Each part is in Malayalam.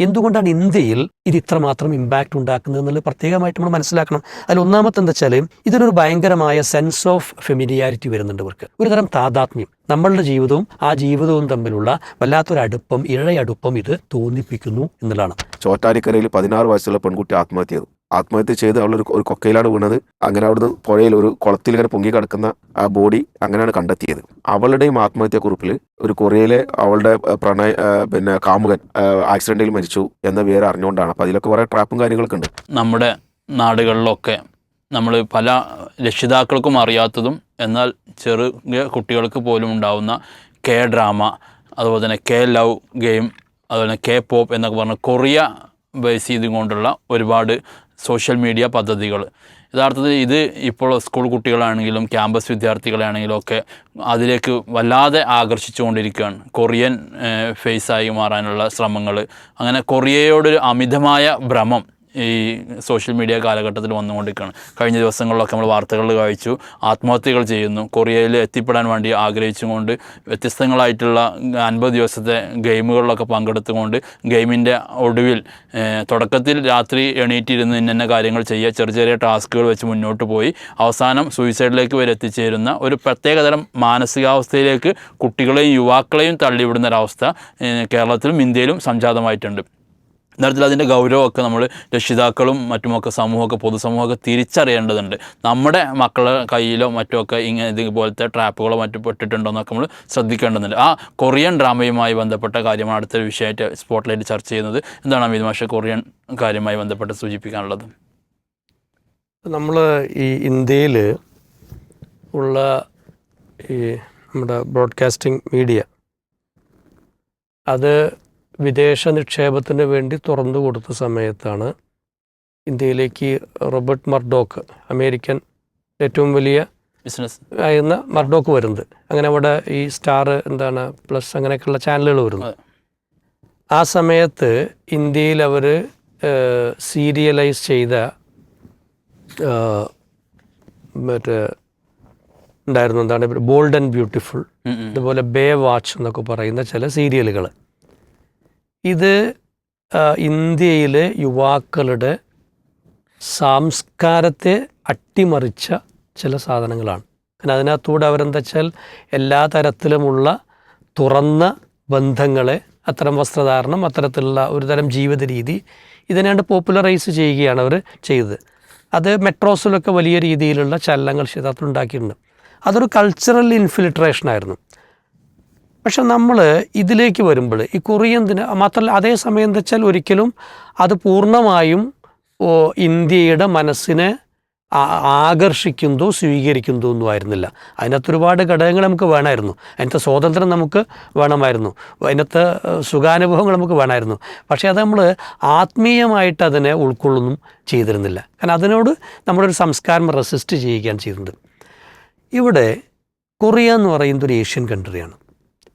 എന്തുകൊണ്ടാണ് ഇന്ത്യയിൽ ഇത് ഇത്രമാത്രം ഇമ്പാക്റ്റ് ഉണ്ടാക്കുന്നത് എന്നുള്ളത് പ്രത്യേകമായിട്ട് നമ്മൾ മനസ്സിലാക്കണം. അതിൽ ഒന്നാമത്തെ എന്താ വെച്ചാൽ ഇതിനൊരു ഭയങ്കരമായ സെൻസ് ഓഫ് ഫെമിലിയാരിറ്റി വരുന്നുണ്ട് ഇവർക്ക്. ഒരുതരം താതാത്മ്യം. നമ്മളുടെ ജീവിതവും ആ ജീവിതവും തമ്മിലുള്ള വല്ലാത്തൊരു അടുപ്പം ഇഴയടുപ്പം ഇത് തോന്നിപ്പിക്കുന്നു എന്നുള്ളതാണ്. ചോറ്റാരിക്കരയിൽ പതിനാറ് വയസ്സുള്ള പെൺകുട്ടി ആത്മഹത്യ ചെയ്തു. ആത്മഹത്യ ചെയ്ത് അവൾ ഒരു കൊക്കയിലാണ് വീണത്. അങ്ങനെ അവിടുന്ന് പുഴയിൽ ഒരു കുളത്തിൽ ഇങ്ങനെ പൊങ്ങി കിടക്കുന്ന ആ ബോഡി അങ്ങനെയാണ് കണ്ടെത്തിയത്. അവളുടെയും ആത്മഹത്യാക്കുറിപ്പിൽ ഒരു കൊറിയയിലെ അവളുടെ പ്രണയ പിന്നെ കാമുകൻ ആക്സിഡന്റിൽ മരിച്ചു എന്ന വിവരം അറിഞ്ഞുകൊണ്ടാണ്. അപ്പോൾ അതിലൊക്കെ കുറേ ട്രാപ്പും കാര്യങ്ങളൊക്കെ ഉണ്ട്. നമ്മുടെ നാടുകളിലൊക്കെ നമ്മൾ പല രക്ഷിതാക്കൾക്കും അറിയാത്തതും എന്നാൽ ചെറിയ കുട്ടികൾക്ക് പോലും ഉണ്ടാവുന്ന കെ ഡ്രാമ അതുപോലെ തന്നെ കെ ലവ് ഗെയിം അതുപോലെ കെ പോപ്പ് എന്നൊക്കെ പറഞ്ഞ കൊറിയ ബേസ് ചെയ്തുകൊണ്ടുള്ള ഒരുപാട് സോഷ്യൽ മീഡിയ പദ്ധതികൾ. യഥാർത്ഥത്തിൽ ഇത് ഇപ്പോൾ സ്കൂൾ കുട്ടികളാണെങ്കിലും ക്യാമ്പസ് വിദ്യാർത്ഥികളാണെങ്കിലും ഒക്കെ അതിലേക്ക് വല്ലാതെ ആകർഷിച്ചുകൊണ്ടിരിക്കുകയാണ്. കൊറിയൻ ഫേസായി മാറാനുള്ള ശ്രമങ്ങൾ അങ്ങനെ കൊറിയയോടൊരു അമിതമായ ഭ്രമം ഈ സോഷ്യൽ മീഡിയ കാലഘട്ടത്തിൽ വന്നുകൊണ്ടിരിക്കുകയാണ്. കഴിഞ്ഞ ദിവസങ്ങളിലൊക്കെ നമ്മൾ വാർത്തകളിൽ കഴിച്ചു ആത്മഹത്യകൾ ചെയ്യുന്നു. കൊറിയയിൽ എത്തിപ്പെടാൻ വേണ്ടി ആഗ്രഹിച്ചുകൊണ്ട് വ്യത്യസ്തങ്ങളായിട്ടുള്ള അൻപത് ദിവസത്തെ ഗെയിമുകളിലൊക്കെ പങ്കെടുത്തുകൊണ്ട് ഗെയിമിന്റെ ഒടുവിൽ തുടക്കത്തിൽ രാത്രി എണീറ്റിരുന്ന് ഇന്ന കാര്യങ്ങൾ ചെയ്യുക ചെറിയ ചെറിയ ടാസ്കുകൾ വെച്ച് മുന്നോട്ട് പോയി. അവസാനം സൂയിസൈഡിലേക്ക് വരെ എത്തിച്ചേരുന്ന ഒരു പ്രത്യേകതരം മാനസികാവസ്ഥയിലേക്ക് കുട്ടികളെയും യുവാക്കളെയും തള്ളിവിടുന്ന ഒരവസ്ഥ കേരളത്തിലും ഇന്ത്യയിലും സംജാതമായിട്ടുണ്ട്. ഇത്തരത്തിൽ അതിന്റെ ഗൗരവമൊക്കെ നമ്മൾ രക്ഷിതാക്കളും മറ്റുമൊക്കെ സമൂഹമൊക്കെ പൊതുസമൂഹമൊക്കെ തിരിച്ചറിയേണ്ടതുണ്ട്. നമ്മുടെ മക്കളുടെ കയ്യിലോ മറ്റുമൊക്കെ ഇങ്ങനെ ഇതുപോലത്തെ ട്രാപ്പുകളോ മറ്റും പെട്ടിട്ടുണ്ടോയെന്നൊക്കെ നമ്മൾ ശ്രദ്ധിക്കേണ്ടതുണ്ട്. ആ കൊറിയൻ ഡ്രാമയുമായി ബന്ധപ്പെട്ട കാര്യമാണ് അടുത്തൊരു വിഷയമായിട്ട് സ്പോട്ട്ലൈറ്റ് ചർച്ച ചെയ്യുന്നത്. എന്താണ് അമിത് മാഷ കൊറിയൻ കാര്യമായി ബന്ധപ്പെട്ട് സൂചിപ്പിക്കാനുള്ളത്? നമ്മൾ ഈ ഇന്ത്യയിൽ ഉള്ള ഈ നമ്മുടെ ബ്രോഡ്കാസ്റ്റിംഗ് മീഡിയ അത് വിദേശ നിക്ഷേപത്തിന് വേണ്ടി തുറന്നു കൊടുത്ത സമയത്താണ് ഇന്ത്യയിലേക്ക് റോബർട്ട് മർഡോക്ക് അമേരിക്കൻ ഏറ്റവും വലിയ ബിസിനസ്. ആയിരുന്ന മർഡോക്ക് വരുന്നത്. അങ്ങനെ അവിടെ ഈ സ്റ്റാർ എന്താണ് പ്ലസ് അങ്ങനെയൊക്കെയുള്ള ചാനലുകൾ വരുന്നത് ആ സമയത്ത് ഇന്ത്യയിൽ അവർ സീരിയലൈസ് ചെയ്ത മറ്റേ ഉണ്ടായിരുന്നു എന്താണ് ബോൾഡ് ആൻഡ് ബ്യൂട്ടിഫുൾ അതുപോലെ ബേ വാച്ച് എന്നൊക്കെ പറയുന്ന ചില സീരിയലുകൾ. ഇത് ഇന്ത്യയിലെ യുവാക്കളുടെ സംസ്കാരത്തെ അട്ടിമറിച്ച ചില സാധനങ്ങളാണ്. കാരണം അതിനകത്തൂടെ അവരെന്താ വെച്ചാൽ എല്ലാ തരത്തിലുമുള്ള തുറന്ന ബന്ധങ്ങളെ അത്തരം വസ്ത്രധാരണം അത്തരത്തിലുള്ള ഒരു തരം ജീവിത രീതി ഇതിനാണ്ട് പോപ്പുലറൈസ് ചെയ്യുകയാണ് അവർ ചെയ്തത്. അത് മെട്രോസിലൊക്കെ വലിയ രീതിയിലുള്ള ചലനങ്ങൾ യഥാർത്ഥത്തിൽ ഉണ്ടാക്കിയിട്ടുണ്ട്. അതൊരു കൾച്ചറൽ ഇൻഫിൽട്രേഷൻ ആയിരുന്നു. പക്ഷെ നമ്മൾ ഇതിലേക്ക് വരുമ്പോൾ ഈ കൊറിയന്തിന് മാത്രമല്ല അതേ സമയം എന്താ വെച്ചാൽ ഒരിക്കലും അത് പൂർണമായും ഇന്ത്യയുടെ മനസ്സിനെ ആകർഷിക്കുന്നതോ സ്വീകരിക്കുന്നതോ ഒന്നും ആയിരുന്നില്ല. അതിനകത്ത് ഒരുപാട് ഘടകങ്ങൾ നമുക്ക് വേണമായിരുന്നു. അതിനകത്ത് സ്വാതന്ത്ര്യം നമുക്ക് വേണമായിരുന്നു. അതിനകത്ത് സുഖാനുഭവങ്ങൾ നമുക്ക് വേണമായിരുന്നു. പക്ഷേ അത് നമ്മൾ ആത്മീയമായിട്ട് അതിനെ ഉൾക്കൊള്ളുന്നും ചെയ്തിരുന്നില്ല. കാരണം അതിനോട് നമ്മളൊരു സംസ്കാരം റെസിസ്റ്റ് ചെയ്യുകയാണ് ചെയ്തിട്ടുണ്ട്. ഇവിടെ കൊറിയ എന്ന് പറയുന്നത് ഒരു ഏഷ്യൻ കൺട്രിയാണ്.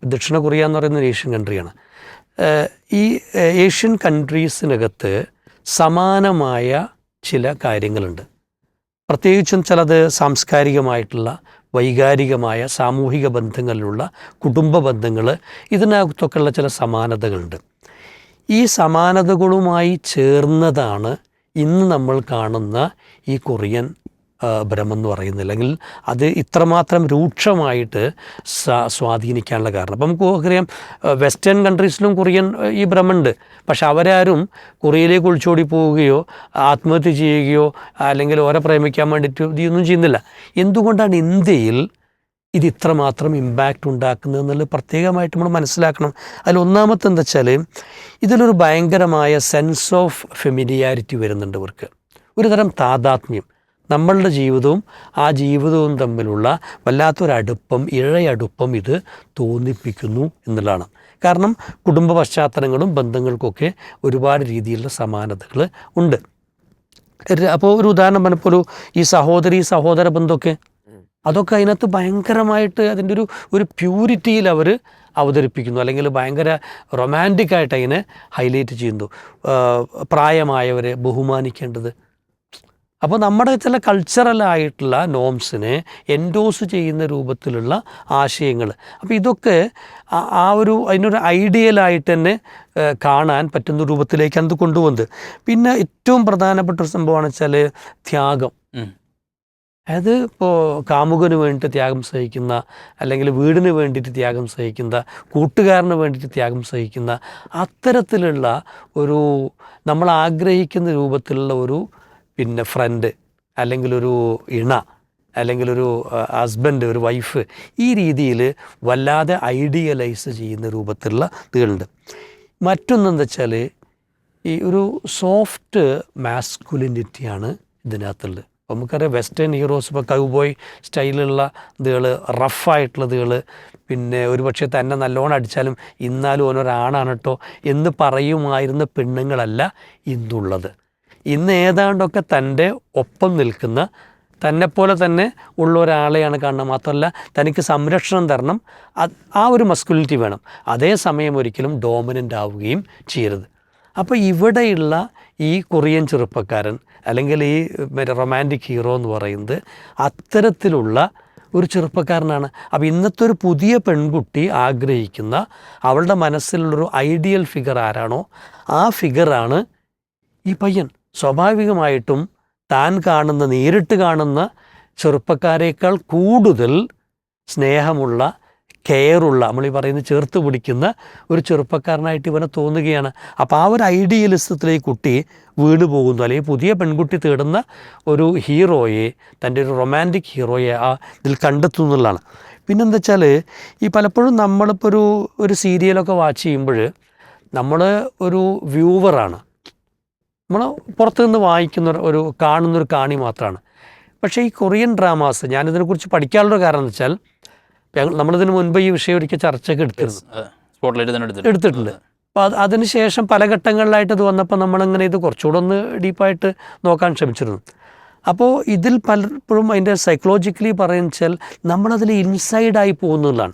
ദക്ഷിണ കൊറിയ എന്ന് പറയുന്ന ഒരു ഏഷ്യൻ കൺട്രിയാണ് ഈ ഏഷ്യൻ കൺട്രീസിനകത്ത് സമാനമായ ചില കാര്യങ്ങളുണ്ട്. പ്രത്യേകിച്ചും ചിലത് സാംസ്കാരികമായിട്ടുള്ള വൈകാരികമായ സാമൂഹിക ബന്ധങ്ങളിലുള്ള കുടുംബ ബന്ധങ്ങൾ ഇതിനകത്തൊക്കെയുള്ള ചില സമാനതകളുണ്ട്. ഈ സമാനതകളുമായി ചേർന്നതാണ് ഇന്ന് നമ്മൾ കാണുന്ന ഈ കൊറിയൻ ആ, ഭ്രമം എന്ന് പറയുന്നത് അല്ലെങ്കിൽ അത് ഇത്രമാത്രം രൂക്ഷമായിട്ട് സ്വാ സ്വാധീനിക്കാനുള്ള കാരണം. അപ്പം നമുക്ക് അറിയാം വെസ്റ്റേൺ കൺട്രീസിലും കൊറിയൻ ഈ ഭ്രമമുണ്ട് പക്ഷെ അവരാരും കൊറിയയിലേക്ക് ഒളിച്ചോടി പോവുകയോ ആത്മഹത്യ ചെയ്യുകയോ അല്ലെങ്കിൽ ഓരെ പ്രേമിക്കാൻ വേണ്ടിയിട്ട് ഇതൊന്നും ചെയ്യുന്നില്ല. എന്തുകൊണ്ടാണ് ഇന്ത്യയിൽ ഇത് ഇത്രമാത്രം ഇമ്പാക്റ്റ് ഉണ്ടാക്കുന്നത് എന്നുള്ളത് പ്രത്യേകമായിട്ട് നമ്മൾ മനസ്സിലാക്കണം. അതിൽ ഒന്നാമത്തെ എന്താ വെച്ചാൽ ഇതിലൊരു ഭയങ്കരമായ സെൻസ് ഓഫ് ഫെമിലിയാരിറ്റി വരുന്നുണ്ട് ഇവർക്ക്. ഒരു തരം താതാത്മ്യം. നമ്മളുടെ ജീവിതവും ആ ജീവിതവും തമ്മിലുള്ള വല്ലാത്തൊരടുപ്പം ഇഴയടുപ്പം ഇത് തോന്നിപ്പിക്കുന്നു എന്നുള്ളതാണ്. കാരണം കുടുംബ പശ്ചാത്തലങ്ങളും ബന്ധങ്ങൾക്കൊക്കെ ഒരുപാട് രീതിയിലുള്ള സമാനതകൾ ഉണ്ട്. അപ്പോൾ ഒരു ഉദാഹരണം പറഞ്ഞപ്പോൾ ഒരു ഈ സഹോദരി സഹോദര ബന്ധമൊക്കെ അതൊക്കെ അതിനകത്ത് ഭയങ്കരമായിട്ട് അതിന്റെ ഒരു ഒരു പ്യൂരിറ്റിയിൽ അവർ അവതരിപ്പിക്കുന്നു. അല്ലെങ്കിൽ ഭയങ്കര റൊമാന്റിക്കായിട്ട് അതിനെ ഹൈലൈറ്റ് ചെയ്യുന്നു. പ്രായമായവരെ ബഹുമാനിക്കേണ്ടത് അപ്പോൾ നമ്മുടെ ചില കൾച്ചറലായിട്ടുള്ള നോംസിനെ എൻഡോസ് ചെയ്യുന്ന രൂപത്തിലുള്ള ആശയങ്ങൾ അപ്പോൾ ഇതൊക്കെ ആ- ഒരു അതിനൊരു ഐഡിയലായിട്ട് തന്നെ കാണാൻ പറ്റുന്ന രൂപത്തിലേക്ക് ഇത് കൊണ്ടുപോകുന്നത്. പിന്നെ ഏറ്റവും പ്രധാനപ്പെട്ട ഒരു സംഭവമാണ് വെച്ചാൽ ത്യാഗം. അതായത് ഇപ്പോൾ കാമുകന് വേണ്ടിയിട്ട് ത്യാഗം സഹിക്കുന്ന അല്ലെങ്കിൽ വീടിന് വേണ്ടിയിട്ട് ത്യാഗം സഹിക്കുന്ന കൂട്ടുകാരന് വേണ്ടിയിട്ട് ത്യാഗം സഹിക്കുന്ന അത്തരത്തിലുള്ള ഒരു നമ്മൾ ആഗ്രഹിക്കുന്ന രൂപത്തിലുള്ള ഒരു പിന്നെ ഫ്രണ്ട് അല്ലെങ്കിൽ ഒരു ഇണ അല്ലെങ്കിൽ ഒരു ഹസ്ബൻഡ് ഒരു വൈഫ് ഈ രീതിയിൽ വല്ലാതെ ഐഡിയലൈസ് ചെയ്യുന്ന രൂപത്തിലുള്ള ഇതുകളുണ്ട് മറ്റൊന്നെന്താ വെച്ചാൽ ഈ ഒരു സോഫ്റ്റ് മാസ്കുലിനിറ്റിയാണ് ഇതിനകത്തുള്ളത്. നമുക്കറിയാം വെസ്റ്റേൺ ഹീറോസ് ഇപ്പോൾ കൗബോയ് സ്റ്റൈലുള്ള ഇതുകൾ റഫായിട്ടുള്ള ഇതുകൾ പിന്നെ ഒരുപക്ഷെ തന്നെ നല്ലോണം അടിച്ചാലും ഇന്നാലും ഓനൊരാണാണ് കേട്ടോ എന്ന് പറയുമായിരുന്ന പെണ്ണുങ്ങളല്ല ഇന്നുള്ളത് ഇന്ന് ഏതാണ്ടൊക്കെ തന്റെ ഒപ്പം നിൽക്കുന്ന തന്നെപ്പോലെ തന്നെ ഉള്ള ഒരാളെയാണ് കാണുന്നത്. മാത്രമല്ല തനിക്ക് സംരക്ഷണം തരണം. ആ ഒരു മസ്കുലിറ്റി വേണം. അതേസമയം ഒരിക്കലും ഡോമിനന്റ് ആവുകയും ചെയ്യരുത്. അപ്പോൾ ഇവിടെയുള്ള ഈ കൊറിയൻ ചെറുപ്പക്കാരൻ അല്ലെങ്കിൽ ഈ റൊമാന്റിക് ഹീറോ എന്ന് പറയുന്നത് അത്തരത്തിലുള്ള ഒരു ചെറുപ്പക്കാരനാണ്. അപ്പോൾ ഇന്നത്തെ ഒരു പുതിയ പെൺകുട്ടി ആഗ്രഹിക്കുന്ന അവളുടെ മനസ്സിലുള്ളൊരു ഐഡിയൽ ഫിഗർ ആരാണോ ആ ഫിഗറാണ് ഈ പയ്യൻ. സ്വാഭാവികമായിട്ടും താൻ കാണുന്ന നേരിട്ട് കാണുന്ന ചെറുപ്പക്കാരേക്കാൾ കൂടുതൽ സ്നേഹമുള്ള കെയറുള്ള നമ്മൾ ഈ പറയുന്നത് ചേർത്ത് പിടിക്കുന്ന ഒരു ചെറുപ്പക്കാരനായിട്ട് ഇവനെ തോന്നുകയാണ്. അപ്പോൾ ആ ഒരു ഐഡിയലിസത്തിലേക്ക് കുട്ടി വീണ് പോകുന്നു. അല്ലെങ്കിൽ പുതിയ പെൺകുട്ടി തേടുന്ന ഒരു ഹീറോയെ തന്റെ ഒരു റൊമാന്റിക് ഹീറോയെ ആ ഇതിൽ കണ്ടെത്തുന്നു എന്നുള്ളതാണ്. പിന്നെന്താ വെച്ചാൽ ഈ പലപ്പോഴും നമ്മളിപ്പോൾ ഒരു ഒരു സീരിയലൊക്കെ വാച്ച് ചെയ്യുമ്പോൾ നമ്മൾ ഒരു വ്യൂവറാണ്. നമ്മൾ പുറത്തു നിന്ന് വായിക്കുന്ന ഒരു- കാണുന്നൊരു കാണി മാത്രമാണ് പക്ഷേ ഈ കൊറിയൻ ഡ്രാമാസ് ഞാനിതിനെക്കുറിച്ച് പഠിക്കാനുള്ള കാരണം എന്ന് വെച്ചാൽ നമ്മളിതിന് മുൻപ് ഈ വിഷയം ഒരിക്കൽ ചർച്ചയ്ക്ക് എടുത്തിരുന്നു. എടുത്തിട്ടുണ്ട്. അപ്പോൾ അത്. അതിനുശേഷം പല ഘട്ടങ്ങളിലായിട്ട് ഇത് വന്നപ്പോൾ നമ്മളിങ്ങനെ ഇത് കുറച്ചുകൂടെ ഒന്ന് ഡീപ്പായിട്ട് നോക്കാൻ ശ്രമിച്ചിരുന്നു. അപ്പോൾ ഇതിൽ പലപ്പോഴും അതിന്റെ സൈക്കോളജിക്കലി പറയുന്ന വെച്ചാൽ നമ്മളതിൽ ഇൻസൈഡായി പോകുന്നതാണ്.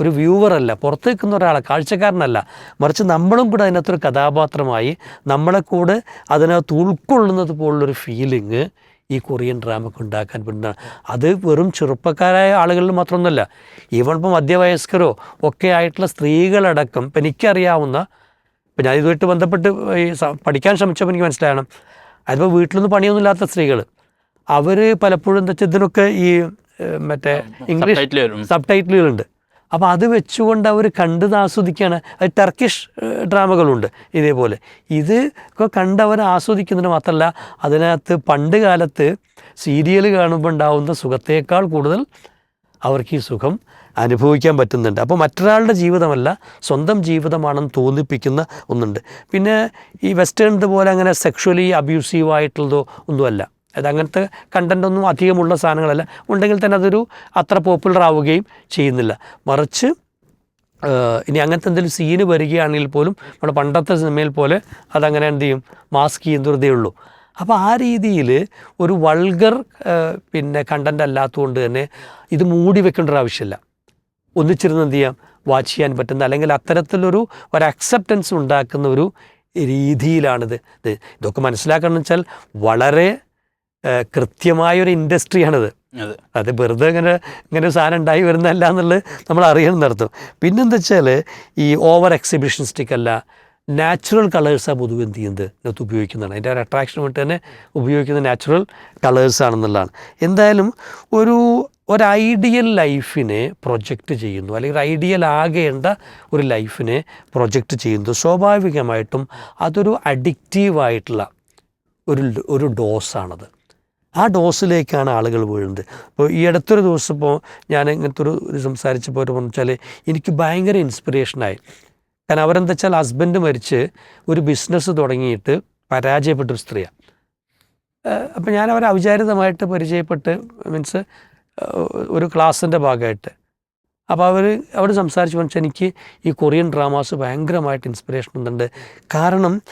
ഒരു വ്യൂവറല്ല പുറത്ത് നിൽക്കുന്ന ഒരാളെ കാഴ്ചക്കാരനല്ല. മറിച്ച് നമ്മളും കൂടെ അതിനകത്തൊരു കഥാപാത്രമായി നമ്മളെ കൂടെ അതിനകത്ത് ഉൾക്കൊള്ളുന്നത് പോലുള്ളൊരു ഫീലിങ് ഈ കൊറിയൻ ഡ്രാമക്ക് ഉണ്ടാക്കാൻ പറ്റുന്ന അത് വെറും ചെറുപ്പക്കാരായ ആളുകളിൽ മാത്രമൊന്നുമല്ല ഈവൺ ഇപ്പം മധ്യവയസ്കരോ ഒക്കെ ആയിട്ടുള്ള സ്ത്രീകളടക്കം ഇപ്പം എനിക്കറിയാവുന്ന ഇപ്പം ഞാൻ ഇതുമായിട്ട് ബന്ധപ്പെട്ട് പഠിക്കാൻ ശ്രമിച്ചപ്പോൾ എനിക്ക് മനസ്സിലാകണം. അതിപ്പോൾ വീട്ടിലൊന്നും പണിയൊന്നും ഇല്ലാത്ത സ്ത്രീകൾ അവർ പലപ്പോഴും എന്താ വെച്ചാൽ ഇതിനൊക്കെ ഈ മറ്റേ ഇംഗ്ലീഷ് സബ് ടൈറ്റിലുകളുണ്ട് അപ്പോൾ അത് വെച്ചുകൊണ്ട് അവർ കണ്ടത് ആസ്വദിക്കുകയാണ് അത് ടർക്കിഷ് ഡ്രാമകളുണ്ട് ഇതേപോലെ. ഇത് ഒക്കെ കണ്ടവർ ആസ്വദിക്കുന്നതിന് മാത്രമല്ല അതിനകത്ത് പണ്ട് കാലത്ത് സീരിയൽ കാണുമ്പോൾ ഉണ്ടാവുന്ന സുഖത്തേക്കാൾ കൂടുതൽ അവർക്ക് ഈ സുഖം അനുഭവിക്കാൻ പറ്റുന്നുണ്ട്. അപ്പോൾ മറ്റൊരാളുടെ ജീവിതമല്ല സ്വന്തം ജീവിതമാണെന്ന് തോന്നിപ്പിക്കുന്ന ഒന്നുണ്ട്. പിന്നെ ഈ വെസ്റ്റേൺ പോലെ അങ്ങനെ സെക്ഷുവലി അബ്യൂസീവ് ആയിട്ടുള്ളതോ ഒന്നുമല്ല. അത് അങ്ങനത്തെ കണ്ടന്റ് ഒന്നും അധികമുള്ള സാധനങ്ങളല്ല. ഉണ്ടെങ്കിൽ തന്നെ അതൊരു അത്ര പോപ്പുലർ ആവുകയും ചെയ്യുന്നില്ല. മറിച്ച് ഇനി അങ്ങനത്തെ എന്തെങ്കിലും സീന് വരികയാണെങ്കിൽ പോലും നമ്മുടെ പണ്ടത്തെ സിനിമയിൽ പോലെ അതങ്ങനെ എന്ത് ചെയ്യും? മാസ്ക് ചെയ്യുന്നതേ ഉള്ളൂ. അപ്പോൾ ആ രീതിയിൽ ഒരു വൾഗർ പിന്നെ കണ്ടന്റ് അല്ലാത്തതുകൊണ്ട് തന്നെ ഇത് മൂടി വെക്കേണ്ട ഒരു ആവശ്യമില്ല. ഒന്നിച്ചിരുന്ന് എന്ത് ചെയ്യാം? വാച്ച് ചെയ്യാൻ പറ്റുന്ന അല്ലെങ്കിൽ അത്തരത്തിലൊരു ഒരു അക്സെപ്റ്റൻസ് ഉണ്ടാക്കുന്ന ഒരു രീതിയിലാണിത്. ഇതൊക്കെ മനസ്സിലാക്കണം വെച്ചാൽ വളരെ കൃത്യമായൊരു ഇൻഡസ്ട്രിയാണിത്. അതെ. വെറുതെ ഇങ്ങനെ ഇങ്ങനെ ഒരു സാധനം ഉണ്ടായി വരുന്നതല്ല എന്നുള്ളത് നമ്മൾ അറിയണം നടത്തും. പിന്നെന്താ വെച്ചാൽ ഈ ഓവർ എക്സിബിഷൻ സ്റ്റിക്കല്ല നാച്ചുറൽ കളേഴ്സാണ് പൊതുവെ എന്ത് ചെയ്യുന്നത്? ഇതിനകത്ത് ഉപയോഗിക്കുന്നതാണ്. അതിന്റെ ഒരു അട്രാക്ഷൻ വേണ്ടി തന്നെ ഉപയോഗിക്കുന്ന നാച്ചുറൽ കളേഴ്സ് ആണെന്നുള്ളതാണ്. എന്തായാലും ഒരു ഒരു ഐഡിയൽ ലൈഫിനെ പ്രൊജക്റ്റ് ചെയ്യുന്നു. അല്ലെങ്കിൽ ഒരു ഐഡിയൽ ആകേണ്ട ഒരു ലൈഫിനെ പ്രൊജക്റ്റ് ചെയ്യുന്നു. സ്വാഭാവികമായിട്ടും അതൊരു അഡിക്റ്റീവായിട്ടുള്ള ഒരു ഒരു ഡോസാണത് ആ ഡോസിലേക്കാണ് ആളുകൾ വീഴുന്നത്. അപ്പോൾ ഈ അടുത്തൊരു ദിവസം ഇപ്പോൾ ഞാൻ ഇങ്ങനത്തെ ഒരു ഇത് സംസാരിച്ചപ്പോൾ ഒരു വെച്ചാൽ എനിക്ക് ഭയങ്കര ഇൻസ്പിറേഷനായി കാരണം അവരെന്താ വെച്ചാൽ ഹസ്ബൻഡ് മരിച്ച് ഒരു ബിസിനസ് തുടങ്ങിയിട്ട് പരാജയപ്പെട്ടൊരു സ്ത്രീയാണ് അപ്പം ഞാൻ അവരെ അവിചാരിതമായിട്ട് പരിചയപ്പെട്ട് മീൻസ് ഒരു ക്ലാസ്സിന്റെ ഭാഗമായിട്ട്. അപ്പോൾ അവർ അവിടെ സംസാരിച്ച് വെച്ചാൽ എനിക്ക് ഈ കൊറിയൻ ഡ്രാമാസ് ഭയങ്കരമായിട്ട് ഇൻസ്പിറേഷൻ ഉണ്ട് കാരണം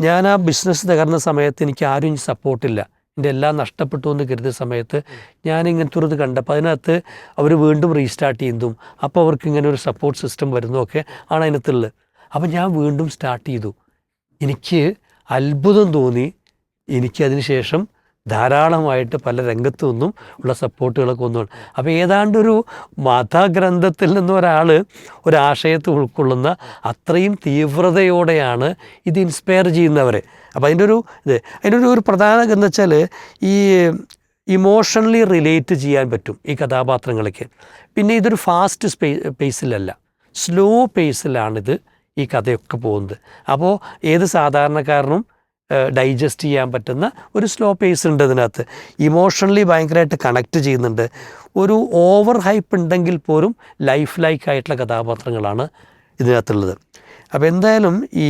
ഞാൻ ആ ബിസിനസ് തകർന്ന സമയത്ത് എനിക്ക് ആരും സപ്പോർട്ടില്ല എന്റെ എല്ലാം നഷ്ടപ്പെട്ടു എന്ന് കരുതിയ സമയത്ത് ഞാൻ ഇങ്ങനത്തെ കണ്ടപ്പോൾ അതിനകത്ത് അവർ വീണ്ടും റീസ്റ്റാർട്ട് ചെയ്യുന്നതും അപ്പോൾ അവർക്ക് ഇങ്ങനെ ഒരു സപ്പോർട്ട് സിസ്റ്റം വരുന്നതൊക്കെ ആണ് അതിനകത്തുള്ളത്. അപ്പം ഞാൻ വീണ്ടും സ്റ്റാർട്ട് ചെയ്തു. എനിക്ക് അത്ഭുതം തോന്നി. എനിക്ക് ശേഷം ധാരാളമായിട്ട് പല രംഗത്തു നിന്നും ഉള്ള സപ്പോർട്ടുകളൊക്കെ ഒന്നുമാണ് അപ്പോൾ ഏതാണ്ടൊരു മതഗ്രന്ഥത്തിൽ നിന്ന് ഒരാൾ ഒരാശയത്തെ ഉൾക്കൊള്ളുന്ന അത്രയും തീവ്രതയോടെയാണ് ഇത് ഇൻസ്പയർ ചെയ്യുന്നവർ അപ്പോൾ അതിന്റെ ഒരു ഇത് അതിന്റെ ഒരു ഒരു പ്രധാന എന്ന് വെച്ചാൽ ഈ ഇമോഷണലി റിലേറ്റ് ചെയ്യാൻ പറ്റും ഈ കഥാപാത്രങ്ങൾക്ക് പിന്നെ ഇതൊരു ഫാസ്റ്റ് സ്പേ പേസിലല്ല സ്ലോ പേസിലാണിത് ഈ കഥയൊക്കെ പോകുന്നത്. അപ്പോൾ ഏത് സാധാരണക്കാരനും ഡൈജസ്റ്റ് ചെയ്യാൻ പറ്റുന്ന ഒരു സ്ലോ പേസ് ഉണ്ട് ഇതിനകത്ത് ഇമോഷണലി ഭയങ്കരമായിട്ട് കണക്ട് ചെയ്യുന്നുണ്ട്. ഒരു ഓവർ ഹൈപ്പ് ഉണ്ടെങ്കിൽ പോലും ലൈഫ് ലൈക്ക് ആയിട്ടുള്ള കഥാപാത്രങ്ങളാണ് ഇതിനകത്തുള്ളത്. അപ്പോൾ എന്തായാലും ഈ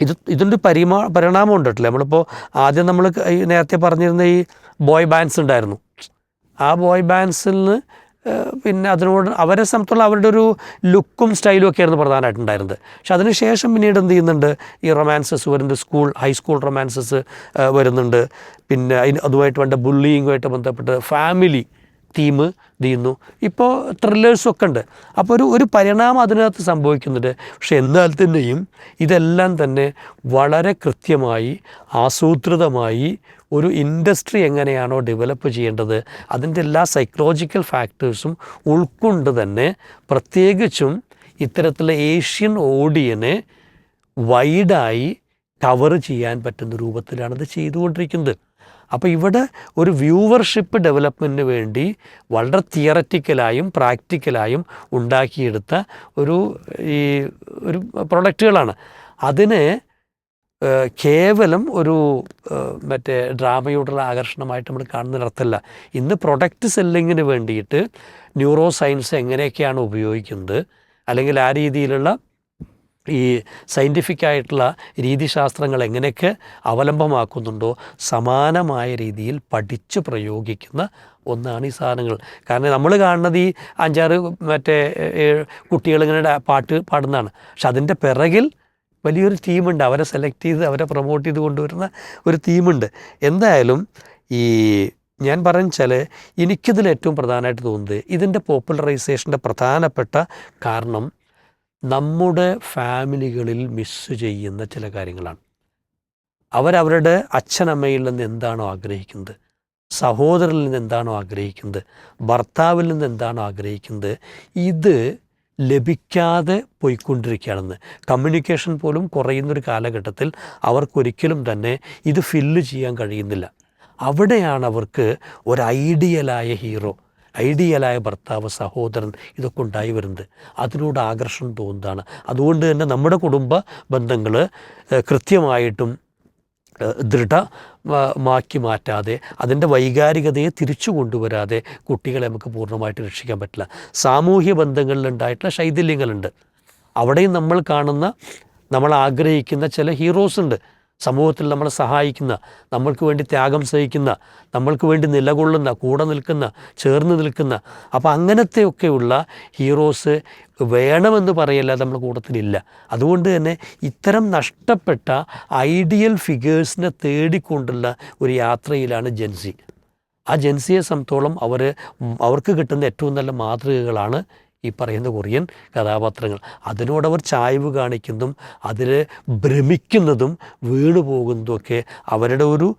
ഇത് ഇതിന്റെ പരിമാ പരിണാമം ഉണ്ടല്ലേ. നമ്മളിപ്പോൾ ആദ്യം നമ്മൾ നേരത്തെ പറഞ്ഞിരുന്ന ഈ ബോയ് ബാൻസ് ഉണ്ടായിരുന്നു. ആ ബോയ് ബാൻസിൽ നിന്ന് പിന്നെ അതിനോട് അവരെ സംബന്ധിച്ചുള്ള അവരുടെ ഒരു ലുക്കും സ്റ്റൈലും ഒക്കെ ആയിരുന്നു പ്രധാനമായിട്ടുണ്ടായിരുന്നത്. പക്ഷെ അതിനുശേഷം പിന്നീട് എന്ത് ചെയ്യുന്നുണ്ട്? ഈ റൊമാൻസസ് വരുന്നുണ്ട് സ്കൂൾ ഹൈസ്കൂൾ റൊമാൻസസ് വരുന്നുണ്ട്. പിന്നെ അതിന് അതുമായിട്ട് വേണ്ട ബുള്ളിങ്ങുമായിട്ട് ബന്ധപ്പെട്ട് ഫാമിലി തീം ചെയ്യുന്നു? ഇപ്പോൾ ത്രില്ലേഴ്സൊക്കെ ഉണ്ട്. അപ്പോൾ ഒരു ഒരു പരിണാമം അതിനകത്ത് സംഭവിക്കുന്നുണ്ട്. പക്ഷെ എന്നാൽ തന്നെയും ഇതെല്ലാം തന്നെ വളരെ കൃത്യമായി ആസൂത്രിതമായി ഒരു ഇൻഡസ്ട്രി എങ്ങനെയാണോ ഡെവലപ്പ് ചെയ്യേണ്ടത് അതിന്റെ എല്ലാ സൈക്കോളജിക്കൽ ഫാക്ടേഴ്സും ഉൾക്കൊണ്ട് തന്നെ പ്രത്യേകിച്ചും ഇത്തരത്തിലെ ഏഷ്യൻ ഓഡിയനെ വൈഡായി കവർ ചെയ്യാൻ പറ്റുന്ന രൂപത്തിലാണ് ഇത് ചെയ്തുകൊണ്ടിരിക്കുന്നത്. അപ്പോൾ ഇവിടെ ഒരു വ്യൂവർഷിപ്പ് ഡെവലപ്മെന്റിന് വേണ്ടി വളരെ തിയററ്റിക്കലായും പ്രാക്ടിക്കലായും ഉണ്ടാക്കിയെടുത്ത ഒരു ഈ ഒരു പ്രൊഡക്റ്റുകളാണ് അതിനെ കേവലം ഒരു മറ്റേ ഡ്രാമയോടുള്ള ആകർഷണമായിട്ട് നമ്മൾ കാണുന്നതിനർത്ഥമല്ല ഇന്ന് പ്രൊഡക്റ്റ് സെല്ലിങ്ങിന് വേണ്ടിയിട്ട് ന്യൂറോ സയൻസ് എങ്ങനെയൊക്കെയാണ് ഉപയോഗിക്കുന്നത് അല്ലെങ്കിൽ ആ രീതിയിലുള്ള ഈ സയന്റിഫിക് ആയിട്ടുള്ള രീതിശാസ്ത്രങ്ങൾ എങ്ങനെയൊക്കെ അവലംബമാക്കുന്നുണ്ടോ സമാനമായ രീതിയിൽ പഠിച്ച് പ്രയോഗിക്കുന്ന ഒന്നാണ് ഈ സാധനങ്ങൾ. കാരണം നമ്മൾ കാണുന്നത് ഈ അഞ്ചാറ് മറ്റേ കുട്ടികളിങ്ങനെ പാട്ട് പാടുന്നതാണ്. പക്ഷെ അതിന്റെ പിറകിൽ വലിയൊരു ടീമുണ്ട്. അവരെ സെലക്ട് ചെയ്ത് അവരെ പ്രൊമോട്ട് ചെയ്ത് കൊണ്ടുവരുന്ന ഒരു ടീമുണ്ട്. എന്തായാലും ഈ ഞാൻ പറഞ്ഞാൽ എനിക്കിതിൽ ഏറ്റവും പ്രധാനമായിട്ട് തോന്നുന്നത് ഇതിന്റെ പോപ്പുലറൈസേഷന്റെ പ്രധാനപ്പെട്ട കാരണം നമ്മുടെ ഫാമിലികളിൽ മിസ്സ് ചെയ്യുന്ന ചില കാര്യങ്ങളാണ്. അവരവരുടെ അച്ഛനമ്മയിൽ നിന്ന് എന്താണോ ആഗ്രഹിക്കുന്നത്? സഹോദരനിൽ നിന്ന് എന്താണോ ആഗ്രഹിക്കുന്നത്? ഭർത്താവിൽ നിന്ന് എന്താണോ ആഗ്രഹിക്കുന്നത്? ഇത് ലഭിക്കാതെ പോയിക്കൊണ്ടിരിക്കുകയാണെന്ന്. കമ്മ്യൂണിക്കേഷൻ പോലും കുറയുന്നൊരു കാലഘട്ടത്തിൽ അവർക്കൊരിക്കലും തന്നെ ഇത് ഫില്ല് ചെയ്യാൻ കഴിയുന്നില്ല. അവിടെയാണ് അവർക്ക് ഒരു ഐഡിയലായ ഹീറോ ഐഡിയലായ ഭർത്താവ് സഹോദരൻ ഇതൊക്കെ ഉണ്ടായി വരുന്നത്. അതിനോട് ആകർഷണം തോന്നുന്നതാണ്. അതുകൊണ്ട് തന്നെ നമ്മുടെ കുടുംബ ബന്ധങ്ങൾ കൃത്യമായിട്ടും ഏഹ് ദൃഢമാക്കി മാറ്റാതെ അതിന്റെ വൈകാരികതയെ തിരിച്ചു കൊണ്ടുവരാതെ കുട്ടികളെ നമുക്ക് പൂർണമായിട്ട് രക്ഷിക്കാൻ പറ്റില്ല. സാമൂഹ്യ ബന്ധങ്ങളിലുണ്ടായിട്ടുള്ള ശൈഥില്യങ്ങളുണ്ട്. അവിടെയും നമ്മൾ കാണുന്ന നമ്മൾ ആഗ്രഹിക്കുന്ന ചില ഹീറോസ് ഉണ്ട്. സമൂഹത്തിൽ നമ്മളെ സഹായിക്കുന്ന നമ്മൾക്ക് വേണ്ടി ത്യാഗം സഹിക്കുന്ന നമ്മൾക്ക് വേണ്ടി നിലകൊള്ളുന്ന കൂടെ നിൽക്കുന്ന ചേർന്ന് നിൽക്കുന്ന അപ്പോൾ അങ്ങനത്തെയൊക്കെയുള്ള ഹീറോസ് വേണമെന്ന് പറയല്ല നമ്മുടെ കൂട്ടത്തിലില്ല. അതുകൊണ്ട് തന്നെ ഇത്തരം നഷ്ടപ്പെട്ട ഐഡിയൽ ഫിഗേഴ്സിനെ തേടിക്കൊണ്ടുള്ള ഒരു യാത്രയിലാണ് ജെൻസി. ആ ജെൻസിയെ സംബന്ധിച്ചോളം അവർ അവർക്ക് കിട്ടുന്ന ഏറ്റവും നല്ല മാതൃകകളാണ് ഈ പറയുന്ന കൊറിയൻ കഥാപാത്രങ്ങൾ. അതിനോടവർ ചായ്വ് കാണിക്കുന്നതും അതിൽ ഭ്രമിക്കുന്നതും വീണു പോകുന്നതുമൊക്കെ അവരുടെ ഒരു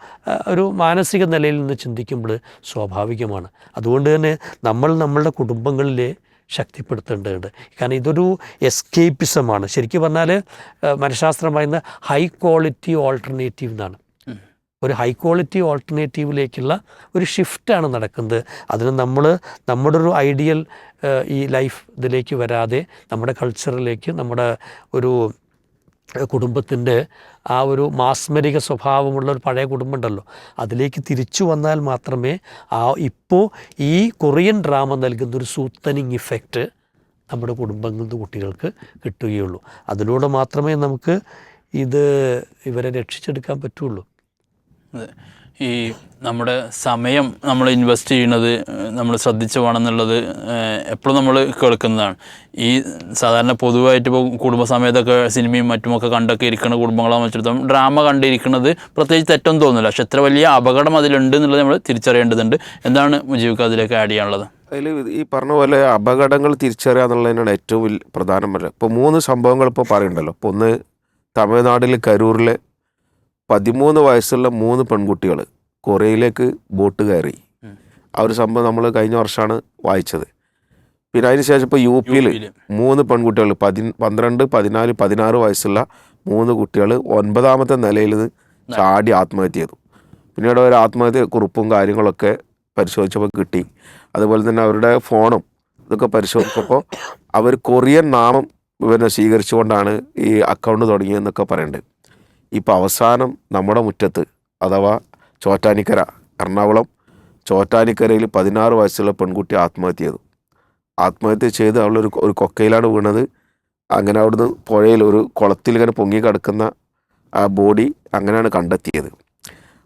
ഒരു മാനസിക നിലയിൽ നിന്ന് ചിന്തിക്കുമ്പോൾ സ്വാഭാവികമാണ്. അതുകൊണ്ട് തന്നെ നമ്മൾ നമ്മളുടെ കുടുംബങ്ങളിലെ ശക്തിപ്പെടുത്തേണ്ടതുണ്ട്. കാരണം ഇതൊരു എസ്കേപ്പിസമാണ്. ശരിക്കും പറഞ്ഞാൽ മനഃശാസ്ത്രം പറയുന്ന ഹൈ ക്വാളിറ്റി ഓൾട്ടർനേറ്റീവ് എന്നാണ്. ഒരു ഹൈ ക്വാളിറ്റി ഓൾട്ടർനേറ്റീവിലേക്കുള്ള ഒരു ഷിഫ്റ്റാണ് നടക്കുന്നത്. അതിന് നമ്മൾ നമ്മുടെ ഒരു ഐഡിയൽ ഈ ലൈഫ് ഇതിലേക്ക് വരാതെ നമ്മുടെ കൾച്ചറിലേക്ക് നമ്മുടെ ഒരു കുടുംബത്തിന്റെ ആ ഒരു മാസ്മരിക സ്വഭാവമുള്ള ഒരു പഴയ കുടുംബം ഉണ്ടല്ലോ അതിലേക്ക് തിരിച്ചു വന്നാൽ മാത്രമേ ആ ഇപ്പോൾ ഈ കൊറിയൻ ഡ്രാമ നൽകുന്ന ഒരു സൂത്തനിങ് ഇഫക്റ്റ് നമ്മുടെ കുടുംബങ്ങളിൽ കുട്ടികൾക്ക് കിട്ടുകയുള്ളൂ. അതിലൂടെ മാത്രമേ നമുക്ക് ഇത് ഇവരെ രക്ഷിച്ചെടുക്കാൻ പറ്റുള്ളൂ. ഈ നമ്മുടെ സമയം നമ്മൾ ഇൻവെസ്റ്റ് ചെയ്യുന്നത് നമ്മൾ ശ്രദ്ധിച്ചു വേണമെന്നുള്ളത് എപ്പോഴും നമ്മൾ കേൾക്കുന്നതാണ്. ഈ സാധാരണ പൊതുവായിട്ട് ഇപ്പോൾ കുടുംബസമയത്തൊക്കെ സിനിമയും മറ്റുമൊക്കെ കണ്ടൊക്കെ ഇരിക്കുന്ന കുടുംബങ്ങളെ വെച്ചിടത്തോളം ഡ്രാമ കണ്ടിരിക്കുന്നത് പ്രത്യേകിച്ച് തെറ്റൊന്നും തോന്നുന്നില്ല. പക്ഷെ എത്ര വലിയ അപകടം അതിലുണ്ട് എന്നുള്ളത് നമ്മൾ തിരിച്ചറിയേണ്ടതുണ്ട്. എന്താണ് മുജീവിക്ക് അതിലേക്ക് ആഡ് ചെയ്യാനുള്ളത്? അതിൽ ഈ പറഞ്ഞ പോലെ അപകടങ്ങൾ തിരിച്ചറിയുക എന്നുള്ളതിനാണ് ഏറ്റവും പ്രധാനപ്പെട്ട ഇപ്പോൾ മൂന്ന് സംഭവങ്ങൾ ഇപ്പോൾ പറയുന്നുണ്ടല്ലോ. ഇപ്പോൾ ഒന്ന് തമിഴ്നാട്ടിൽ കരൂരിലെ പതിമൂന്ന് വയസ്സുള്ള മൂന്ന് പെൺകുട്ടികൾ കൊറിയയിലേക്ക് ബോട്ട് കയറി. ആ ഒരു സംഭവം നമ്മൾ കഴിഞ്ഞ വർഷമാണ് വായിച്ചത്. പിന്നെ അതിന് ശേഷം ഇപ്പോൾ യു പിയിൽ മൂന്ന് പെൺകുട്ടികൾ പതി പന്ത്രണ്ട് പതിനാല് പതിനാറ് വയസ്സുള്ള മൂന്ന് കുട്ടികൾ ഒൻപതാമത്തെ നിലയിൽ ചാടി ആത്മഹത്യ ചെയ്തു പിന്നീട് അവർ ആത്മഹത്യ കുറിപ്പും കാര്യങ്ങളൊക്കെ പരിശോധിച്ചപ്പോൾ കിട്ടി. അതുപോലെ തന്നെ അവരുടെ ഫോണും ഇതൊക്കെ പരിശോധിച്ചപ്പോൾ അവർ കൊറിയൻ നാമം പിന്നെ സ്വീകരിച്ചുകൊണ്ടാണ് ഈ അക്കൗണ്ട് തുടങ്ങിയതെന്നൊക്കെ പറയുന്നുണ്ട് ഇപ്പോൾ അവസാനം നമ്മുടെ മുറ്റത്ത് അഥവാ ചോറ്റാനിക്കര എറണാകുളം ചോറ്റാനിക്കരയിൽ പതിനാറ് വയസ്സുള്ള പെൺകുട്ടി ആത്മഹത്യ ചെയ്തു ആത്മഹത്യ ചെയ്ത് അവളൊരു ഒരു കൊക്കയിലാണ് വീണത്. അങ്ങനെ അവിടുന്ന് പുഴയിൽ ഒരു കുളത്തിൽ ഇങ്ങനെ പൊങ്ങി കിടക്കുന്ന ആ ബോഡി അങ്ങനെയാണ് കണ്ടെത്തിയത്.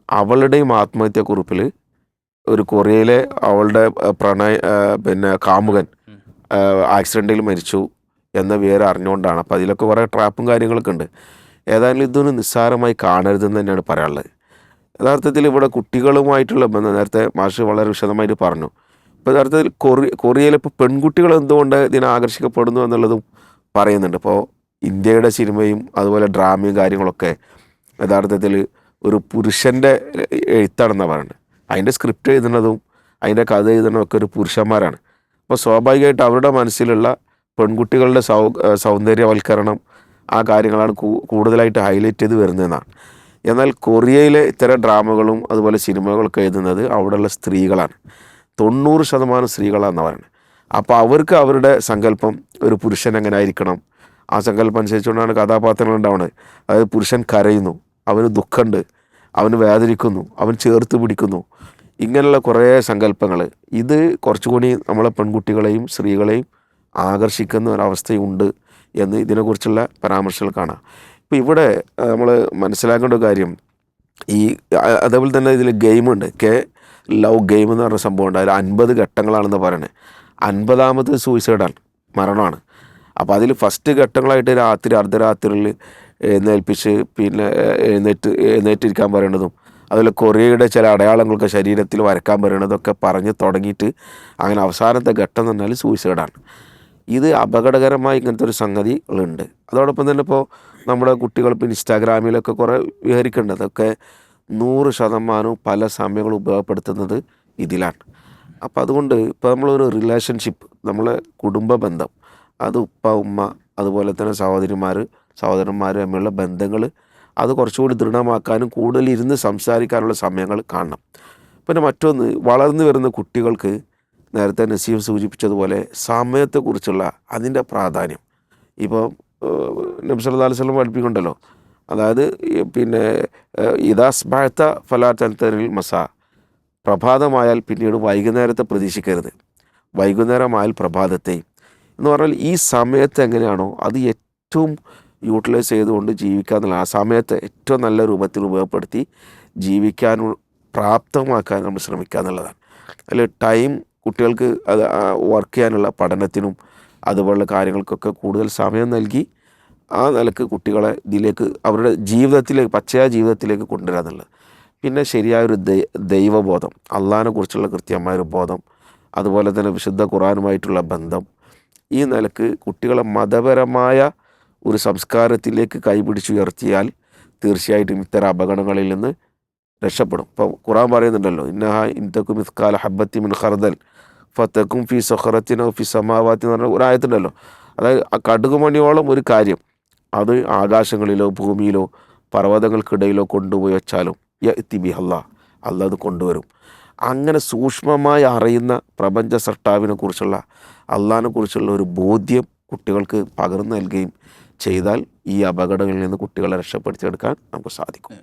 അവളുടെയും ആത്മഹത്യക്കുറിപ്പിൽ ഒരു കൊറിയയിലെ അവളുടെ പ്രണയ പിന്നെ കാമുകൻ. ആക്സിഡന്റിൽ മരിച്ചു എന്ന വിവരം അറിഞ്ഞുകൊണ്ടാണ്. അപ്പോൾ അതിലൊക്കെ കുറേ ട്രാപ്പും കാര്യങ്ങളൊക്കെ ഉണ്ട്. ഏതായാലും ഇതൊന്നും നിസ്സാരമായി കാണരുതെന്ന് തന്നെയാണ് പറയാനുള്ളത്. യഥാർത്ഥത്തിൽ ഇവിടെ കുട്ടികളുമായിട്ടുള്ള ബന്ധം നേരത്തെ മാഷ് വളരെ വിശദമായിട്ട് പറഞ്ഞു. ഇപ്പോൾ യഥാർത്ഥത്തിൽ കൊറി കൊറിയയിൽ ഇപ്പോൾ പെൺകുട്ടികൾ എന്തുകൊണ്ട് ഇതിനെ ആകർഷിക്കപ്പെടുന്നു എന്നുള്ളതും പറയുന്നുണ്ട്. ഇപ്പോൾ ഇന്ത്യയുടെ സിനിമയും അതുപോലെ ഡ്രാമയും കാര്യങ്ങളൊക്കെ യഥാർത്ഥത്തിൽ ഒരു പുരുഷന്റെ എഴുത്താണെന്നാണ് പറയുന്നത്. അതിന്റെ സ്ക്രിപ്റ്റ് എഴുതുന്നതും അതിന്റെ കഥ എഴുതുന്നതും ഒക്കെ ഒരു പുരുഷന്മാരാണ്. അപ്പോൾ സ്വാഭാവികമായിട്ട് അവരുടെ മനസ്സിലുള്ള പെൺകുട്ടികളുടെ സൗ സൗന്ദര്യവൽക്കരണം ആ കാര്യങ്ങളാണ് കൂടുതലായിട്ട് ഹൈലൈറ്റ് ചെയ്ത് വരുന്നതെന്നാണ്. എന്നാൽ കൊറിയയിലെ ഇത്തരം ഡ്രാമകളും അതുപോലെ സിനിമകളൊക്കെ എഴുതുന്നത് അവിടെയുള്ള സ്ത്രീകളാണ്. തൊണ്ണൂറ് ശതമാനം സ്ത്രീകളാണെന്ന് പറയുന്നത്. അപ്പോൾ അവർക്ക് അവരുടെ സങ്കല്പം ഒരു പുരുഷൻ എങ്ങനെ ആയിരിക്കണം? ആ സങ്കല്പം അനുസരിച്ചുകൊണ്ടാണ് കഥാപാത്രങ്ങൾ ഉണ്ടാവുന്നത്. അതായത് പുരുഷൻ കരയുന്നു അവന് ദുഃഖമുണ്ട് അവന് വേദനിക്കുന്നു അവൻ ചേർത്ത് പിടിക്കുന്നു. ഇങ്ങനെയുള്ള കുറേ സങ്കല്പങ്ങൾ ഇത് കുറച്ചുകൂടി നമ്മളെ പെൺകുട്ടികളെയും സ്ത്രീകളെയും ആകർഷിക്കുന്ന ഒരവസ്ഥയുണ്ട്. എന്ന് ഇതിനെക്കുറിച്ചുള്ള പരാമർശങ്ങൾ കാണാം. ഇപ്പോൾ ഇവിടെ നമ്മൾ മനസ്സിലാക്കേണ്ട ഒരു കാര്യം ഈ അതേപോലെ തന്നെ ഇതിൽ ഗെയിമുണ്ട്. കെ ലവ് ഗെയിം എന്ന് പറഞ്ഞ സംഭവം ഉണ്ട്. അതിൽ അൻപത് ഘട്ടങ്ങളാണെന്ന് പറയുന്നത് അൻപതാമത് സൂയിസൈഡാണ് മരണമാണ്. അപ്പോൾ അതിൽ ഫസ്റ്റ് ഘട്ടങ്ങളായിട്ട് രാത്രി അർദ്ധരാത്രിയിൽ എഴുന്നേൽപ്പിച്ച് പിന്നെ എഴുന്നേറ്റ് എഴുന്നേറ്റിരിക്കാൻ പറയണതും അതുപോലെ കൊറിയയുടെ ചില അടയാളങ്ങളൊക്കെ ശരീരത്തിൽ വരക്കാൻ പറയണതൊക്കെ പറഞ്ഞ് തുടങ്ങിയിട്ട് അങ്ങനെ അവസാനത്തെ ഘട്ടം എന്ന് പറഞ്ഞാൽ സൂയിസൈഡാണ്. ഇത് അപകടകരമായി ഇങ്ങനത്തെ ഒരു സംഗതികളുണ്ട് അതോടൊപ്പം തന്നെ ഇപ്പോൾ നമ്മുടെ കുട്ടികൾ ഇപ്പോൾ ഇൻസ്റ്റാഗ്രാമിലൊക്കെ കുറേ വിഹരിക്കേണ്ടത് അതൊക്കെ നൂറ് ശതമാനവും പല സമയങ്ങളും ഉപയോഗപ്പെടുത്തുന്നത് ഇതിലാണ്. അപ്പോൾ അതുകൊണ്ട് ഇപ്പോൾ നമ്മളൊരു റിലേഷൻഷിപ്പ് നമ്മളെ കുടുംബ ബന്ധം അത് ഉപ്പ ഉമ്മ അതുപോലെ തന്നെ സഹോദരിമാർ സഹോദരന്മാർ തമ്മിലുള്ള ബന്ധങ്ങൾ അത് കുറച്ചുകൂടി ദൃഢമാക്കാനും കൂടുതൽ ഇരുന്ന് സംസാരിക്കാനുള്ള സമയങ്ങൾ കാണണം. പിന്നെ മറ്റൊന്ന് വളർന്നു വരുന്ന കുട്ടികൾക്ക് നേരത്തെ നസീം സൂചിപ്പിച്ചതുപോലെ സമയത്തെക്കുറിച്ചുള്ള അതിന്റെ പ്രാധാന്യം. ഇപ്പോൾ അലൈഹി വസല്ലം പഠിപ്പിക്കുന്നുണ്ടല്ലോ. അതായത് പിന്നെ ഏഹ്, ബാഴ്ത്ത സ്ബാഴ്ത്ത ഫലാത്തൽ മസ. പ്രഭാതമായാൽ പിന്നീട് വൈകുന്നേരത്തെ പ്രതീക്ഷിക്കരുത്. വൈകുന്നേരമായാൽ പ്രഭാതത്തെയും എന്ന് പറഞ്ഞാൽ ഈ സമയത്ത് എങ്ങനെയാണോ അത് ഏറ്റവും യൂട്ടിലൈസ് ചെയ്തുകൊണ്ട് ജീവിക്കുക എന്നുള്ള ആ സമയത്തെ ഏറ്റവും നല്ല രൂപത്തിൽ ഉപയോഗപ്പെടുത്തി ജീവിക്കാൻ പ്രാപ്തമാക്കാൻ നമ്മൾ ശ്രമിക്കുക എന്നുള്ളതാണ് അതിൽ ടൈം കുട്ടികൾക്ക് അത് വർക്ക് ചെയ്യാനുള്ള പഠനത്തിനും അതുപോലുള്ള കാര്യങ്ങൾക്കൊക്കെ കൂടുതൽ സമയം നൽകി ആ നിലയ്ക്ക് കുട്ടികളെ ഇതിലേക്ക് അവരുടെ ജീവിതത്തിലേക്ക് പച്ചയായ ജീവിതത്തിലേക്ക് കൊണ്ടുവരിക എന്നുള്ളത്. പിന്നെ ശരിയായൊരു ദൈവബോധം അള്ളഹാനെ കുറിച്ചുള്ള കൃത്യമായൊരു ബോധം അതുപോലെ തന്നെ വിശുദ്ധ ഖുറാനുമായിട്ടുള്ള ബന്ധം ഈ നിലയ്ക്ക് കുട്ടികളെ മതപരമായ ഒരു സംസ്കാരത്തിലേക്ക് കൈപിടിച്ചുയർത്തിയാൽ തീർച്ചയായിട്ടും ഇത്തരം അപകടങ്ങളിൽ നിന്ന് രക്ഷപ്പെടും. ഇപ്പോൾ ഖുറാൻ പറയുന്നുണ്ടല്ലോ ഇന്നഹ ഇൻതക്കും മിസ്കാല ഹബ്ബത്തി മിൻ ഖർദൽ ഫത്തക്കും ഫി സൊഹറത്തിനോ ഫി സമാവാത്തി എന്ന് പറഞ്ഞ ഒരായത്തുണ്ടല്ലോ. അതായത് ആ കടുകുമണിയോളം ഒരു കാര്യം അത് ആകാശങ്ങളിലോ ഭൂമിയിലോ പർവതങ്ങൾക്കിടയിലോ കൊണ്ടുപോയി വെച്ചാലും യത്തി ബി അല്ലാ അല്ല അത് കൊണ്ടുവരും. അങ്ങനെ സൂക്ഷ്മമായി അറിയുന്ന പ്രപഞ്ച സൃഷ്ടാവിനെ കുറിച്ചുള്ള അള്ളാഹിനെ കുറിച്ചുള്ള ഒരു ബോധ്യം കുട്ടികൾക്ക് പകർന്നു നൽകുകയും ചെയ്താൽ ഈ അപകടങ്ങളിൽ നിന്ന് കുട്ടികളെ രക്ഷപ്പെടുത്തിയെടുക്കാൻ നമുക്ക് സാധിക്കും.